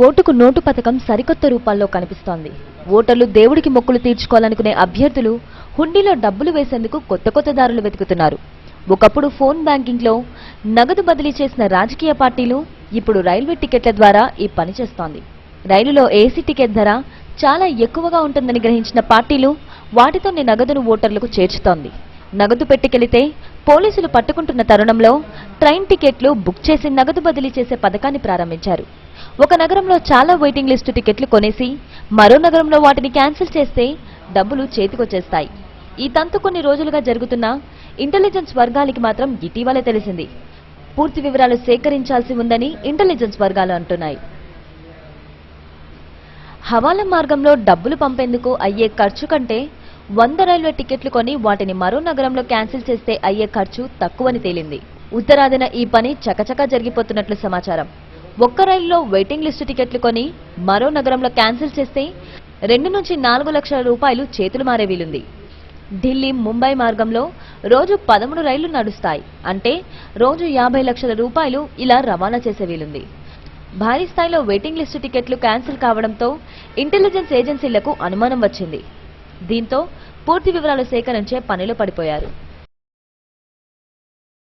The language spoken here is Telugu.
ఓటుకు నోటు పథకం సరికొత్త రూపాల్లో కనిపిస్తోంది. ఓటర్లు దేవుడికి మొక్కులు తీర్చుకోవాలనుకునే అభ్యర్థులు హుండీలో డబ్బులు వేసేందుకు కొత్త కొత్త దారులు వెతుకుతున్నారు. ఒకప్పుడు ఫోన్ బ్యాంకింగ్లో నగదు బదిలీ చేసిన రాజకీయ పార్టీలు ఇప్పుడు రైల్వే టికెట్ల ద్వారా ఈ పని చేస్తోంది. రైలులో ఏసీ టికెట్ ధర చాలా ఎక్కువగా ఉంటుందని గ్రహించిన పార్టీలు వాటితోనే నగదును ఓటర్లకు చేర్చుతోంది. నగదు పెట్టుకెళితే పోలీసులు పట్టుకుంటున్న తరుణంలో ట్రైన్ టికెట్లు బుక్ చేసి నగదు బదిలీ చేసే పథకాన్ని ప్రారంభించారు. ఒక నగరంలో చాలా వెయిటింగ్ లిస్టు టికెట్లు కొనేసి మరో నగరంలో వాటిని క్యాన్సిల్ చేస్తే డబ్బులు చేతికొచ్చేస్తాయి. ఈ తంతు కొన్ని రోజులుగా జరుగుతున్న ఇంటెలిజెన్స్ వర్గాలకి మాత్రం ఇటీవలే తెలిసింది. పూర్తి వివరాలు సేకరించాల్సి ఉందని ఇంటెలిజెన్స్ వర్గాలు అంటున్నాయి. హవాలా మార్గంలో డబ్బులు పంపేందుకు అయ్యే ఖర్చు కంటే వంద రైల్వే టికెట్లు కొని వాటిని మరో నగరంలో క్యాన్సిల్ చేస్తే అయ్యే ఖర్చు తక్కువని తేలింది. ఉత్తరాదిన ఈ పని చకచకా జరిగిపోతున్నట్లు సమాచారం. ఒక్క రైలులో వెయిటింగ్ లిస్టు టికెట్లు కొని మరో నగరంలో క్యాన్సిల్ చేస్తే రెండు నుంచి నాలుగు లక్షల రూపాయలు చేతులు మారే వీలుంది. ఢిల్లీ ముంబై మార్గంలో రోజు పదమూడు రైళ్ళు నడుస్తాయి. అంటే రోజు యాభై లక్షల రూపాయలు ఇలా రవాణా చేసే వీలుంది. భారీ స్థాయిలో వెయిటింగ్ లిస్టు టికెట్లు క్యాన్సిల్ కావడంతో ఇంటెలిజెన్స్ ఏజెన్సీలకు అనుమానం వచ్చింది. దీంతో పూర్తి వివరాలు సేకరించే పనిలో పడిపోయారు.